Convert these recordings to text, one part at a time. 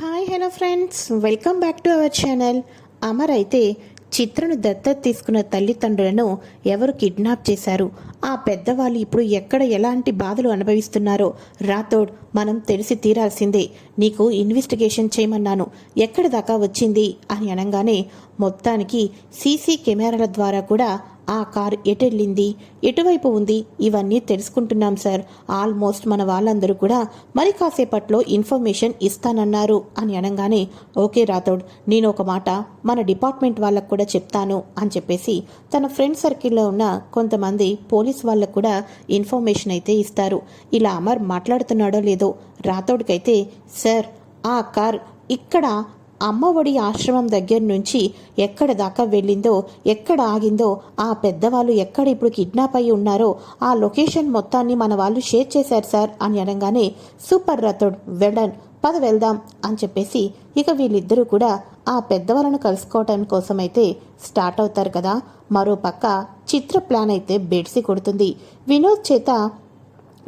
Hi hello friends. Welcome back to our channel. Amar అయితే చిత్రను దత్తత తీసుకున్న తల్లిదండ్రులను ఎవరు కిడ్నాప్ చేశారు? ఆ పెద్దవాళ్ళు ఇప్పుడు ఎక్కడ ఎలాంటి బాధలు అనుభవిస్తున్నారో రాథోడ్ మనం తెలిసి తీరాల్సిందే. నీకు ఇన్వెస్టిగేషన్ చేయమన్నాను. ఎక్కడి దాకా వచ్చింది? అని అనగానే మొత్తానికి సీసీ కెమెరాల ద్వారా కూడా ఆ కారు ఎటెళ్ళింది? ఎటువైపు ఉంది? ఇవన్నీ తెలుసుకుంటున్నాం సార్. ఆల్మోస్ట్ మన వాళ్ళందరూ కూడా మరి కాసేపట్లో ఇన్ఫర్మేషన్ ఇస్తానన్నారు అని అనగానే ఓకే రాథోడ్ నేను ఒక మాట మన డిపార్ట్మెంట్ వాళ్ళకు కూడా చెప్తాను అని చెప్పేసి తన ఫ్రెండ్ సర్కిల్లో ఉన్న కొంతమంది పోలీస్ వాళ్ళకు కూడా ఇన్ఫర్మేషన్ అయితే ఇస్తారు. ఇలా అమర్ మాట్లాడుతున్నాడో లేదో రాథోడ్కైతే సార్ ఆ కార్ ఇక్కడ అమ్మఒడి ఆశ్రమం దగ్గర నుంచి ఎక్కడ దాకా వెళ్ళిందో ఎక్కడ ఆగిందో ఆ పెద్దవాళ్ళు ఎక్కడ ఇప్పుడు కిడ్నాప్ అయి ఉన్నారో ఆ లొకేషన్ మొత్తాన్ని మన వాళ్ళు షేర్ చేశారు సార్ అని అనగానే సూపర్ రథోడ్ వెడన్ పద వెళ్దాం అని చెప్పేసి ఇక వీళ్ళిద్దరూ కూడా ఆ పెద్దవాళ్ళను కలుసుకోవటం కోసమైతే స్టార్ట్ అవుతారు కదా. మరోపక్క చిత్ర ప్లాన్ అయితే బెడ్సి కొడుతుంది. వినోద్ చేత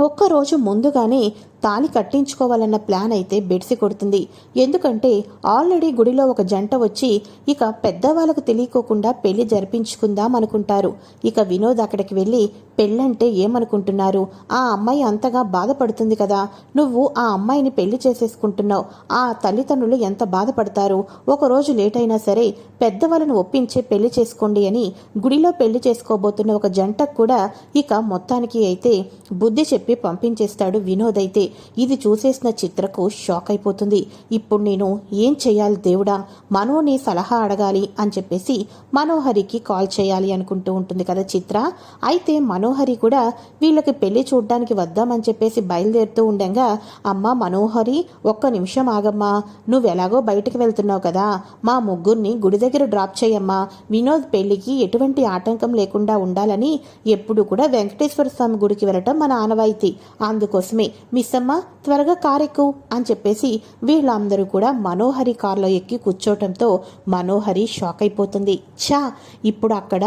ఒక్కరోజు ముందుగానే తాళి కట్టించుకోవాలన్న ప్లాన్ అయితే బెడిసి కొడుతుంది. ఎందుకంటే ఆల్రెడీ గుడిలో ఒక జంట వచ్చి ఇక పెద్దవాళ్ళకు తెలియకోకుండా పెళ్ళి జరిపించుకుందాం అనుకుంటారు. ఇక వినోద్ అక్కడికి వెళ్ళి పెళ్ళంటే ఏమనుకుంటున్నారు? ఆ అమ్మాయి అంతగా బాధపడుతుంది కదా. నువ్వు ఆ అమ్మాయిని పెళ్ళి చేసేసుకుంటున్నావు. ఆ తల్లిదండ్రులు ఎంత బాధపడతారు? ఒకరోజు లేట్ అయినా సరే పెద్దవాళ్ళను ఒప్పించే పెళ్ళి చేసుకోండి అని గుడిలో పెళ్ళి చేసుకోబోతున్న ఒక జంటకు కూడా ఇక మొత్తానికి అయితే బుద్ధి చెప్పి పంపించేస్తాడు వినోద్ అయితే. ఇది చూసేసిన చిత్రకు షాక్ అయిపోతుంది. ఇప్పుడు నేను ఏం చేయాలి దేవుడా? మనోని సలహా అడగాలి అని చెప్పేసి మనోహరికి కాల్ చేయాలి అనుకుంటూ ఉంటుంది కదా చిత్ర. అయితే మనోహరి కూడా వీళ్ళకి పెళ్ళి చూడ్డానికి వద్దామని చెప్పేసి బయలుదేరుతూ ఉండగా అమ్మ మనోహరి ఒక్క నిమిషం ఆగమ్మా. నువ్వెలాగో బయటకు వెళ్తున్నావు కదా. మా ముగ్గురిని గుడి దగ్గర డ్రాప్ చేయమ్మా. వినోద్ పెళ్ళికి ఎటువంటి ఆటంకం లేకుండా ఉండాలని ఎప్పుడు కూడా వెంకటేశ్వర స్వామి గుడికి వెళ్ళటం మన ఆనవాయితీ. అందుకోసమే మిస్ అమ్మ త్వరగా కారెక్కు అని చెప్పేసి వీళ్ళందరూ కూడా మనోహరి కారులో ఎక్కి కూర్చోవటంతో మనోహరి షాక్ అయిపోతుంది. ఛా ఇప్పుడు అక్కడ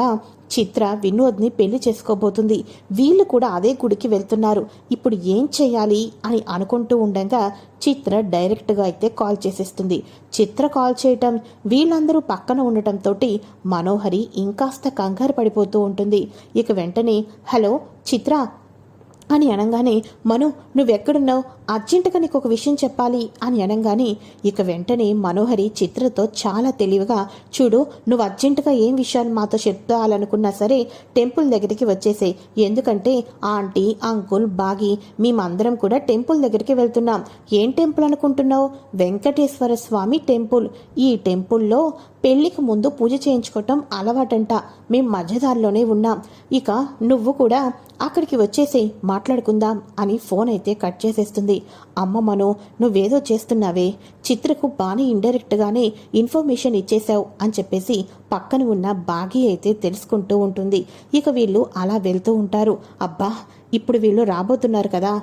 చిత్ర వినోద్ని పెళ్ళి చేసుకోబోతుంది. వీళ్ళు కూడా అదే గుడికి వెళ్తున్నారు. ఇప్పుడు ఏం చేయాలి అని అనుకుంటూ ఉండగా చిత్ర డైరెక్ట్గా అయితే కాల్ చేసేస్తుంది. చిత్ర కాల్ చేయటం వీళ్ళందరూ పక్కన ఉండటంతో మనోహరి ఇంకాస్త కంగారు పడిపోతూ ఉంటుంది. ఇక వెంటనే హలో చిత్ర అని అనగానే మను నువ్వెక్కడున్నావు? అర్జెంటుగా నీకు ఒక విషయం చెప్పాలి అని అనగానే ఇక వెంటనే మనోహరి చిత్రతో చాలా తెలివిగా చూడు నువ్వు అర్జెంటుగా ఏం విషయాలు మాతో చెప్తాలనుకున్నా సరే టెంపుల్ దగ్గరికి వచ్చేసే ఎందుకంటే ఆంటీ అంకుల్ బాగి మేమందరం కూడా టెంపుల్ దగ్గరికి వెళ్తున్నాం. ఏం టెంపుల్ అనుకుంటున్నావు? వెంకటేశ్వర స్వామి టెంపుల్. ఈ టెంపుల్లో పెళ్ళికి ముందు పూజ చేయించుకోవటం అలవాటంట. మేం మధ్యదారిలోనే ఉన్నాం. ఇక నువ్వు కూడా అక్కడికి వచ్చేసేయి మాట్లాడుకుందాం అని ఫోన్ అయితే కట్ చేసేస్తుంది. అమ్మ మను నువ్వేదో చేస్తున్నావే. చిత్రకు బాగానే ఇండైరెక్ట్గానే ఇన్ఫర్మేషన్ ఇచ్చేశావు అని చెప్పేసి పక్కన ఉన్న బాగి అయితే తెలుసుకుంటూ ఉంటుంది. ఇక వీళ్ళు అలా వెళ్తూ ఉంటారు. అబ్బా ఇప్పుడు వీళ్ళు రాబోతున్నారు కదా.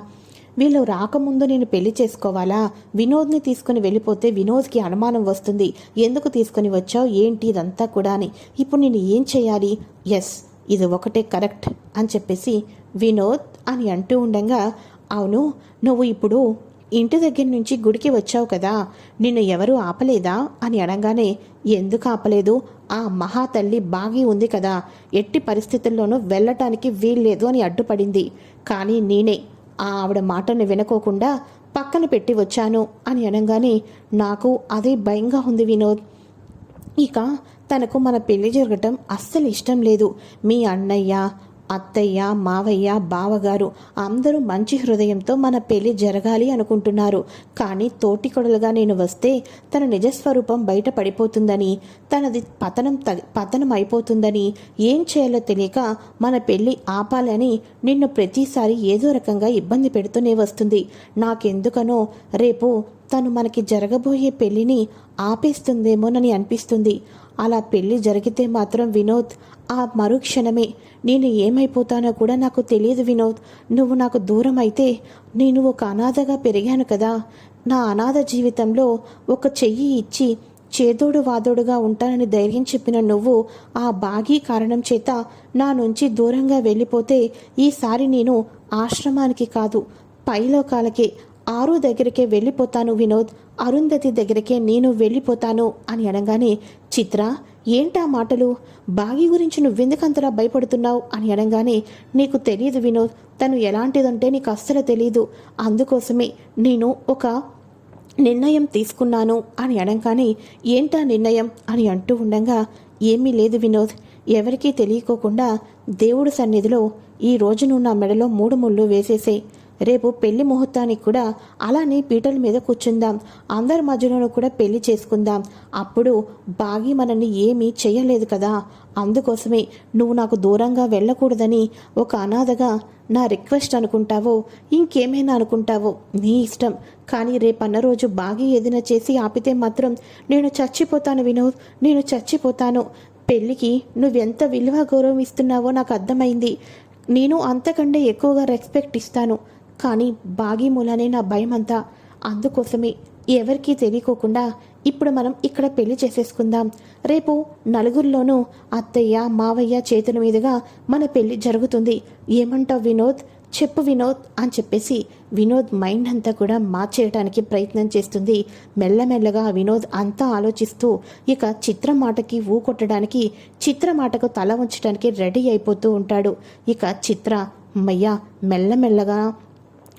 వీళ్ళు రాకముందు నేను పెళ్ళి చేసుకోవాలా? వినోద్ని తీసుకుని వెళ్ళిపోతే వినోద్కి అనుమానం వస్తుంది. ఎందుకు తీసుకుని వచ్చావు? ఏంటి ఇదంతా కూడా అని ఇప్పుడు నేను ఏం చేయాలి? ఎస్ ఇది ఒకటే కరెక్ట్ అని చెప్పేసి వినోద్ అని అంటూ ఉండగా అవును నువ్వు ఇప్పుడు ఇంటి దగ్గర నుంచి గుడికి వచ్చావు కదా నిన్ను ఎవరు ఆపలేదా? అని అనగానే ఎందుకు ఆపలేదు? ఆ మహాతల్లి బాగి ఉంది కదా ఎట్టి పరిస్థితుల్లోనూ వెళ్ళటానికి వీల్లేదు అని అడ్డుపడింది. కానీ నేనే ఆ ఆవిడ మాటను వినుకోకుండా పక్కన పెట్టి వచ్చాను అని అనగానే నాకు అదే భయంగా ఉంది వినోద్. ఇక తనకు మన పెళ్ళి జరగటం అస్సలు ఇష్టం లేదు. మీ అన్నయ్య అత్తయ్య మావయ్య బావగారు అందరూ మంచి హృదయంతో మన పెళ్ళి జరగాలి అనుకుంటున్నారు. కానీ తోటి కొడలుగా నేను వస్తే తన నిజస్వరూపం బయట పడిపోతుందని తనది పతనం పతనం అయిపోతుందని ఏం చేయాలో తెలియక మన పెళ్ళి ఆపాలని నిన్ను ప్రతిసారి ఏదో రకంగా ఇబ్బంది పెడుతూనే వస్తుంది. నాకెందుకనో రేపు తను మనకి జరగబోయే పెళ్ళిని ఆపేస్తుందేమోనని అనిపిస్తుంది. అలా పెళ్ళి జరిగితే మాత్రం వినోద్ ఆ మరుక్షణమే. నేను ఏమైపోతానో కూడా నాకు తెలియదు వినోద్. నువ్వు నాకు దూరం అయితే నేను ఒక అనాథగా పెరిగాను కదా. నా అనాథ జీవితంలో ఒక చెయ్యి ఇచ్చి చేదోడు వాదోడుగా ఉంటానని ధైర్యం చెప్పిన నువ్వు ఆ బాగీ కారణం చేత నా నుంచి దూరంగా వెళ్ళిపోతే ఈసారి నేను ఆశ్రమానికి కాదు పైలోకాలకే ఆరు దగ్గరికే వెళ్ళిపోతాను వినోద్. అరుంధతి దగ్గరికే నేను వెళ్ళిపోతాను అని అనగానే చిత్ర ఏంటా మాటలు? బాగి గురించి నువ్వెందుకంతలా భయపడుతున్నావు? అని అనగానే నీకు తెలియదు వినోద్ తను ఎలాంటిదంటే నీకు అస్సలు తెలియదు అందుకోసమే నేను ఒక నిర్ణయం తీసుకున్నాను. అని అనగానే ఏంటా నిర్ణయం? అని అంటూ ఉండగా ఏమీ లేదు వినోద్ ఎవరికీ తెలియకోకుండా దేవుడి సన్నిధిలో ఈ రోజు నువ్వు నా మెడలో మూడు ముళ్ళు వేసేసేయ్. రేపు పెళ్ళి ముహూర్తానికి కూడా అలానే పీటల మీద కూర్చుందాం. అందరి మధ్యలోనూ కూడా పెళ్ళి చేసుకుందాం. అప్పుడు బాగి మనల్ని ఏమీ చేయలేదు కదా. అందుకోసమే నువ్వు నాకు దూరంగా వెళ్ళకూడదని ఒక అనాథగా నా రిక్వెస్ట్ అనుకుంటావో ఇంకేమైనా అనుకుంటావో నీ ఇష్టం. కానీ రేపన్న రోజు బాగి ఏదైనా చేసి ఆపితే మాత్రం నేను చచ్చిపోతాను వినోద్ నేను చచ్చిపోతాను. పెళ్ళికి నువ్వెంత విలువ గౌరవం ఇస్తున్నావో నాకు అర్థమైంది. నేను అంతకంటే ఎక్కువగా రెస్పెక్ట్ ఇస్తాను. కానీ బాగి మూలనే నా భయం అంతా అందుకోసమే ఎవరికీ తెలియకోకుండా ఇప్పుడు మనం ఇక్కడ పెళ్ళి చేసేసుకుందాం. రేపు నలుగురిలోనూ అత్తయ్య మావయ్య చేతుల మీదుగా మన పెళ్ళి జరుగుతుంది. ఏమంటావు వినోద్? చెప్పు వినోద్ అని చెప్పేసి వినోద్ మైండ్ అంతా కూడా మార్చేయడానికి ప్రయత్నం చేస్తుంది. మెల్లమెల్లగా వినోద్ అంతా ఆలోచిస్తూ ఇక చిత్ర మాటకి ఊ కొట్టడానికి చిత్ర మాటకు తల ఉంచడానికి రెడీ అయిపోతూ ఉంటాడు. ఇక చిత్ర మయ్య మెల్లమెల్లగా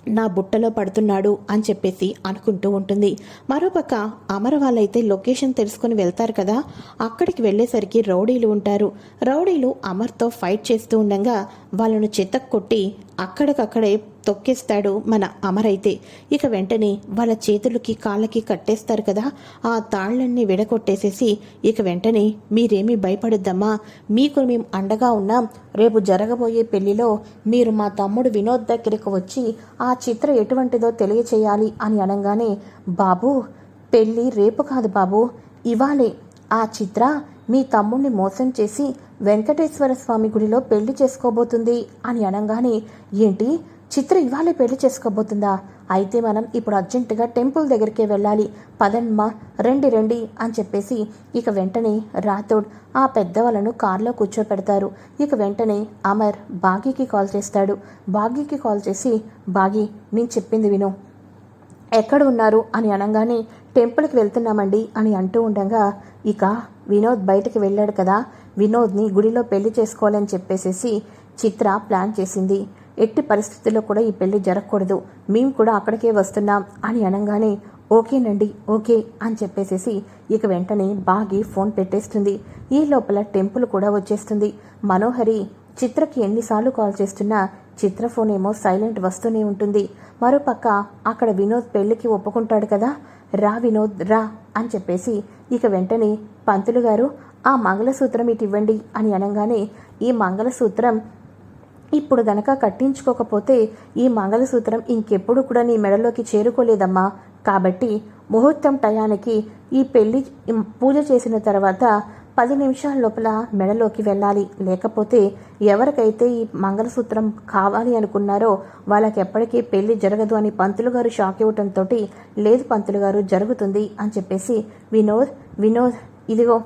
నా బుట్టలో పడుతున్నాడు అని చెప్పేసి అనుకుంటూ ఉంటుంది. మరోపక్క అమర వాళ్ళైతే లొకేషన్ తెలుసుకుని వెళ్తారు కదా అక్కడికి వెళ్ళేసరికి రౌడీలు ఉంటారు. రౌడీలు అమర్తో ఫైట్ చేస్తూ ఉండగా వాళ్ళను చెత్తకు కొట్టి అక్కడికక్కడే తొక్కేస్తాడు మన అమరైతే. ఇక వెంటనే వాళ్ళ చేతులకి కాళ్ళకి కట్టేస్తారు కదా ఆ తాళ్ళన్నీ విడగొట్టేసేసి ఇక వెంటనే మీరేమీ భయపడొద్దమ్మా. మీకు మేము అండగా ఉన్నాం. రేపు జరగబోయే పెళ్ళిలో మీరు మా తమ్ముడు వినోద్ దగ్గరకు వచ్చి ఆ చిత్ర ఎటువంటిదో తెలియచేయాలి అని అనగానే బాబు పెళ్ళి రేపు కాదు బాబు. ఇవాళే ఆ చిత్ర మీ తమ్ముణ్ణి మోసం చేసి వెంకటేశ్వర స్వామి గుడిలో పెళ్ళి చేసుకోబోతుంది అని అనగానే ఏంటి? చిత్ర ఇవాళే పెళ్ళి చేసుకోబోతుందా? అయితే మనం ఇప్పుడు అర్జెంటుగా టెంపుల్ దగ్గరికే వెళ్ళాలి. పదన్మా రండి రండి అని చెప్పేసి ఇక వెంటనే రాథోడ్ ఆ పెద్దవాళ్ళను కారులో కూర్చోపెడతారు. ఇక వెంటనే అమర్ బాగీకి కాల్ చేస్తాడు. బాగీకి కాల్ చేసి బాగీ నేను చెప్పింది విను. ఎక్కడ ఉన్నారు? అని అనగానే టెంపుల్కి వెళ్తున్నామండి అని అంటూ ఉండగా ఇక వినోద్ బయటకు వెళ్ళాడు కదా. వినోద్ని గుడిలో పెళ్ళి చేసుకోవాలని చెప్పేసేసి చిత్ర ప్లాన్ చేసింది. ఎట్టి పరిస్థితుల్లో కూడా ఈ పెళ్ళి జరగకూడదు. మేము కూడా అక్కడికే వస్తున్నాం అని అనగానే ఓకేనండి ఓకే అని చెప్పేసేసి ఇక వెంటనే బాగి ఫోన్ పెట్టేస్తుంది. ఈ లోపల టెంపుల్ కూడా వచ్చేస్తుంది. మనోహరి చిత్రకి ఎన్నిసార్లు కాల్ చేస్తున్నా చిత్ర ఫోన్ ఏమో సైలెంట్ వస్తూనే ఉంటుంది. మరోపక్క అక్కడ వినోద్ పెళ్ళికి ఒప్పుకుంటాడు కదా రా వినోద్ రా అని చెప్పేసి ఇక వెంటనే పంతులు గారు ఆ మంగళసూత్రం ఇటు ఇవ్వండి అని అనగానే ఈ మంగళసూత్రం ఇప్పుడు గనక కట్టించుకోకపోతే ఈ మంగళసూత్రం ఇంకెప్పుడు కూడా నీ మెడలోకి చేరుకోలేదమ్మా. కాబట్టి ముహూర్తం టయానికి ఈ పెళ్ళి పూజ చేసిన తర్వాత పది నిమిషాల లోపల మెడలోకి వెళ్ళాలి. లేకపోతే ఎవరికైతే ఈ మంగళసూత్రం కావాలి అనుకున్నారో వాళ్ళకి ఎప్పటికీ పెళ్ళి జరగదు అని పంతులు గారు షాక్ ఇవ్వటంతో లేదు పంతులు గారు జరుగుతుంది అని చెప్పేసి వినోద్ వినోద్ ఇదిగో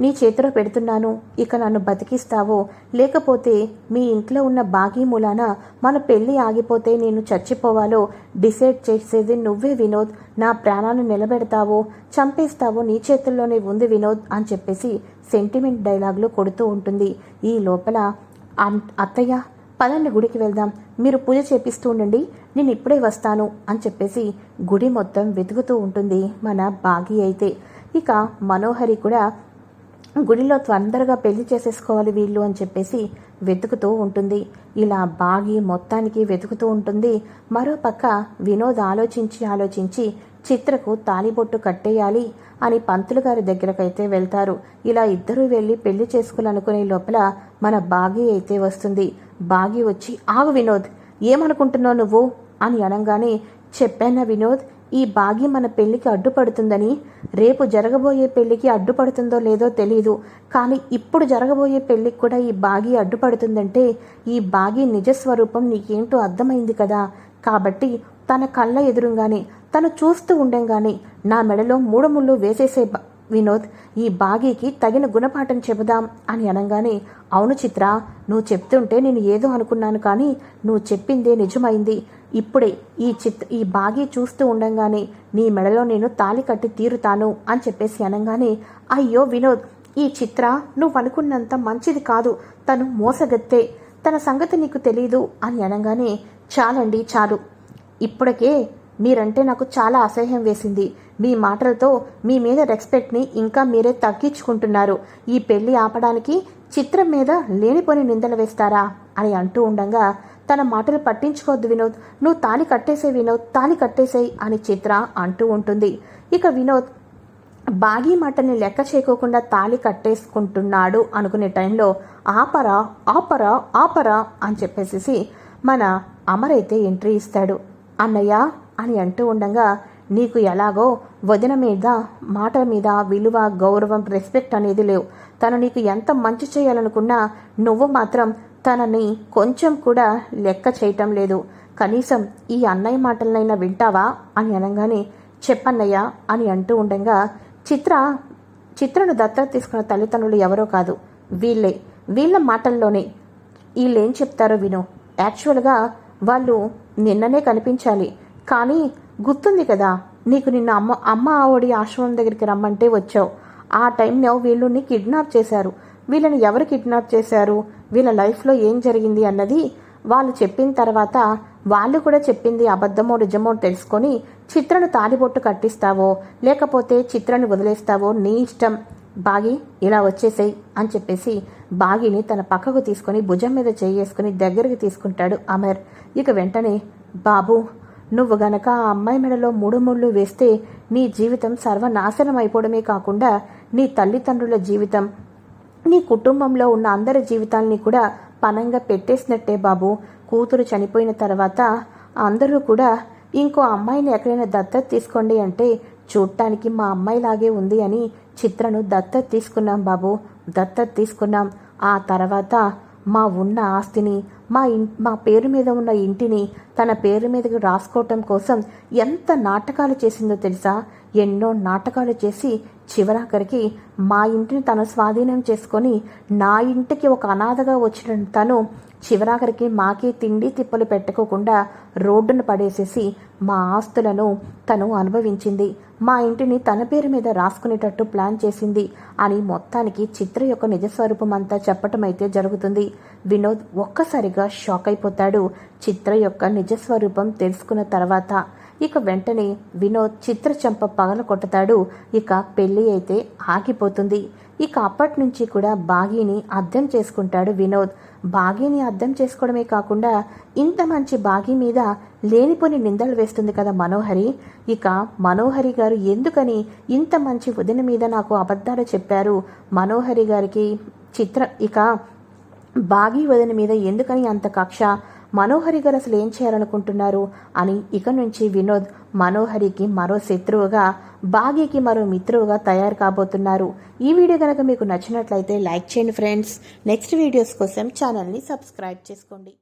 నీ చేతిలో పెడుతున్నాను. ఇక నన్ను బతికిస్తావో? లేకపోతే మీ ఇంట్లో ఉన్న బాగీ మూలాన మన పెళ్ళి ఆగిపోతే నేను చచ్చిపోవాలో? డిసైడ్ చేసేది నువ్వే వినోద్. నా ప్రాణాన్ని నిలబెడతావో? చంపేస్తావో? నీ చేతుల్లోనే ఉంది వినోద్ అని చెప్పేసి సెంటిమెంట్ డైలాగులు కొడుతూ ఉంటుంది. ఈ లోపల అత్తయ్య పదండి గుడికి వెళ్దాం. మీరు పూజ చేపిస్తూ ఉండండి. నేను ఇప్పుడే వస్తాను అని చెప్పేసి గుడి మొత్తం వెతుకుతూ ఉంటుంది మన బాగి అయితే. ఇక మనోహరి కూడా గుడిలో తొందరగా పెళ్ళి చేసేసుకోవాలి వీళ్ళు అని చెప్పేసి వెతుకుతూ ఉంటుంది. ఇలా బాగి మొత్తానికి వెతుకుతూ ఉంటుంది. మరోపక్క వినోద్ ఆలోచించి ఆలోచించి చిత్రకు తాలిబొట్టు కట్టేయాలి అని పంతులు గారి దగ్గరకైతే వెళ్తారు. ఇలా ఇద్దరూ వెళ్ళి పెళ్ళి చేసుకోవాలనుకునే లోపల మన బాగి అయితే వస్తుంది. బాగి వచ్చి ఆగు వినోద్ ఏమనుకుంటున్నావు నువ్వు? అని అనగానే చెప్పానా వినోద్ ఈ బాగి మన పెళ్ళికి అడ్డుపడుతుందని రేపు జరగబోయే పెళ్ళికి అడ్డుపడుతుందో లేదో తెలీదు. కానీ ఇప్పుడు జరగబోయే పెళ్ళికి కూడా ఈ బాగి అడ్డుపడుతుందంటే ఈ బాగి నిజస్వరూపం నీకేంటో అర్థమైంది కదా. కాబట్టి తన కళ్ళ ఎదురుగానే తను చూస్తూ ఉండంగానే నా మెడలో మూడు ముళ్ళు వేసేసే వినోద్ ఈ బాగీకి తగిన గుణపాఠం చెబుదాం అని అనగానే అవును చిత్ర నువ్వు చెప్తుంటే నేను ఏదో అనుకున్నాను కానీ నువ్వు చెప్పిందే నిజమైంది. ఇప్పుడే ఈ చిత్ ఈ బాగి చూస్తూ ఉండంగానే నీ మెడలో నేను తాలి కట్టి తీరుతాను అని చెప్పేసి అనగానే అయ్యో వినోద్ ఈ చిత్ర నువ్వు అనుకున్నంత మంచిది కాదు. తను మోసగత్తే. తన సంగతి నీకు తెలీదు అని అనగానే చాలండి చాలు. ఇప్పటికే మీరంటే నాకు చాలా అసహ్యం వేసింది. మీ మాటలతో మీ మీద రెస్పెక్ట్ని ఇంకా మీరే తగ్గించుకుంటున్నారు. ఈ పెళ్ళి ఆపడానికి చిత్రం మీద లేనిపోని నిందలు వేస్తారా అని అంటూ ఉండగా తన మాటలు పట్టించుకోవద్దు వినోద్. నువ్వు తాలి కట్టేసే వినోద్ తాలి కట్టేసేయి అని చిత్ర అంటూ ఉంటుంది. ఇక వినోద్ బాగీ మాటని లెక్క చేయకోకుండా తాళి కట్టేసుకుంటున్నాడు అనుకునే టైంలో ఆపరా ఆపరా ఆపరా అని చెప్పేసి మన అమరైతే ఎంట్రీ ఇస్తాడు. అన్నయ్య అని అంటూ ఉండగా నీకు ఎలాగో వదిన మీద మాట మీద విలువ గౌరవం రెస్పెక్ట్ అనేది లేవు. తను నీకు ఎంత మంచి చేయాలనుకున్నా నువ్వు మాత్రం తనని కొంచెం కూడా లెక్క చేయటం లేదు. కనీసం ఈ అన్నయ్య మాటలనైనా వింటావా? అని అనగానే చెప్పన్నయ్య అని అంటూ ఉండగా చిత్ర చిత్రను దత్తత తీసుకున్న తల్లిదండ్రులు ఎవరో కాదు. వీళ్ళే. వీళ్ళ మాటల్లోనే. వీళ్ళేం చెప్తారో విను. యాక్చువల్గా వాళ్ళు నిన్ననే కనిపించాలి. కానీ గుర్తుంది కదా నీకు నిన్న అమ్మ అమ్మ ఆవిడి ఆశ్రమం దగ్గరికి రమ్మంటే వచ్చావు. ఆ టైంలో వీళ్ళని కిడ్నాప్ చేశారు. వీళ్ళని ఎవరు కిడ్నాప్ చేశారు? వీళ్ళ లైఫ్లో ఏం జరిగింది అన్నది వాళ్ళు చెప్పిన తర్వాత వాళ్ళు కూడా చెప్పింది అబద్ధమో నిజమో తెలుసుకొని చిత్రను తాలిబొట్టు కట్టిస్తావో లేకపోతే చిత్రను వదిలేస్తావో నీ ఇష్టం. బాగి ఇలా వచ్చేసాయి అని చెప్పేసి బాగిని తన పక్కకు తీసుకొని భుజం మీద చేసుకుని దగ్గరికి తీసుకుంటాడు అమర్. ఇక వెంటనే బాబు నువ్వు గనక ఆ అమ్మాయి మెడలో మూడు ముళ్ళు వేస్తే నీ జీవితం సర్వనాశనం అయిపోవడమే కాకుండా నీ తల్లిదండ్రుల జీవితం నీ కుటుంబంలో ఉన్న అందరి జీవితాల్ని కూడా పనంగా పెట్టేసినట్టే బాబు. కూతురు చనిపోయిన తర్వాత అందరూ కూడా ఇంకో అమ్మాయిని ఎక్కడైనా దత్తత తీసుకోండి అంటే చూడటానికి మా అమ్మాయిలాగే ఉంది అని చిత్రను దత్తత తీసుకున్నాం బాబు. దత్తత తీసుకున్నాం. ఆ తర్వాత మా ఉన్న ఆస్తిని మా ఇన్ మా పేరు మీద ఉన్న ఇంటిని తన పేరు మీదకి రాసుకోవటం కోసం ఎంత నాటకాలు చేసిందో తెలుసా? ఎన్నో నాటకాలు చేసి చివరాఖరికి మా ఇంటిని తను స్వాధీనం చేసుకొని నా ఇంటికి ఒక అనాథగా వచ్చిన తను చివరాఖరికి మాకే తిండి తిప్పలు పెట్టుకోకుండా రోడ్డును పడేసేసి మా ఆస్తులను తను అనుభవించింది. మా ఇంటిని తన పేరు మీద రాసుకునేటట్టు ప్లాన్ చేసింది అని మొత్తానికి చిత్ర యొక్క నిజస్వరూపం అంతా చెప్పటం అయితే జరుగుతుంది. వినోద్ ఒక్కసారిగా షాక్ అయిపోతాడు చిత్ర యొక్క నిజస్వరూపం తెలుసుకున్న తర్వాత. ఇక వెంటనే వినోద్ చిత్ర చంప పగల కొట్టుతాడు ఇక పెళ్ళి అయితే ఆగిపోతుంది. ఇక అప్పటి నుంచి కూడా బాగీని అర్థం చేసుకుంటాడు వినోద్. బాగీని అర్థం చేసుకోవడమే కాకుండా ఇంత మంచి బాగీ మీద లేనిపోని నిందలు వేస్తుంది కదా మనోహరి. ఇక మనోహరి గారు ఎందుకని ఇంత మంచి వదిన మీద నాకు అబద్ధాలు చెప్పారు? మనోహరి గారికి చిత్ర ఇక బాగీ వదిన మీద ఎందుకని అంత కక్ష? మనోహరి గారు అసలు ఏం చేయాలనుకుంటున్నారు అని ఇక నుంచి వినోద్ మనోహరికి మరో శత్రువుగా బాగీకి మరో మిత్రువుగా తయారు కాబోతున్నారు. ఈ వీడియో కనుక మీకు నచ్చినట్లయితే లైక్ చేయండి ఫ్రెండ్స్. నెక్స్ట్ వీడియోస్ కోసం ఛానల్ని సబ్స్క్రైబ్ చేసుకోండి.